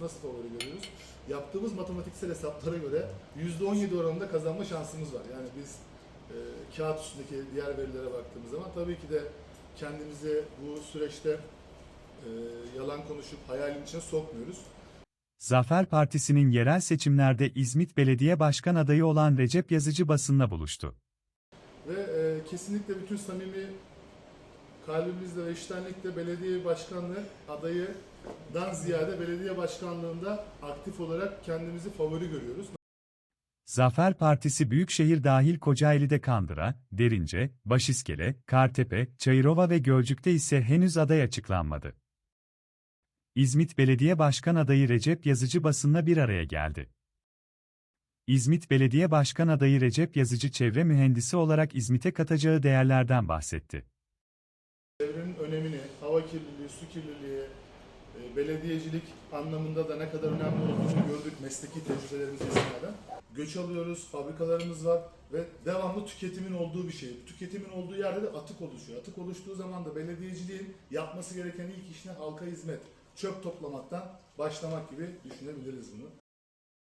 Nasıl favori görüyoruz? Yaptığımız matematiksel hesaplara göre %17 oranında kazanma şansımız var. Yani biz e, kağıt üstündeki diğer verilere baktığımız zaman tabii ki de kendimizi bu süreçte e, yalan konuşup hayalin içine sokmuyoruz. Zafer Partisi'nin yerel seçimlerde İzmit Belediye Başkan adayı olan Recep Yazıcı basınla buluştu. Ve e, kesinlikle bütün samimi kalbimizle ve iştenlikle belediye başkanlığı adayıdan ziyade belediye başkanlığında aktif olarak kendimizi favori görüyoruz. Zafer Partisi Büyükşehir dahil Kocaeli'de Kandıra, Derince, Başiskele, Kartepe, Çayırova ve Gölcük'te ise henüz aday açıklanmadı. İzmit Belediye Başkan adayı Recep Yazıcı basınla bir araya geldi. İzmit Belediye Başkan adayı Recep Yazıcı çevre mühendisi olarak İzmit'e katacağı değerlerden bahsetti. Çevrenin önemini, hava kirliliği, su kirliliği, e, belediyecilik anlamında da ne kadar önemli olduğunu gördük mesleki tecrübelerimiz istinaden. Göç alıyoruz, fabrikalarımız var ve devamlı tüketimin olduğu bir şey. Tüketimin olduğu yerde de atık oluşuyor. Atık oluştuğu zaman da belediyeciliğin yapması gereken ilk iş ne? Halka hizmet. Çöp toplamaktan başlamak gibi düşünebiliriz bunu.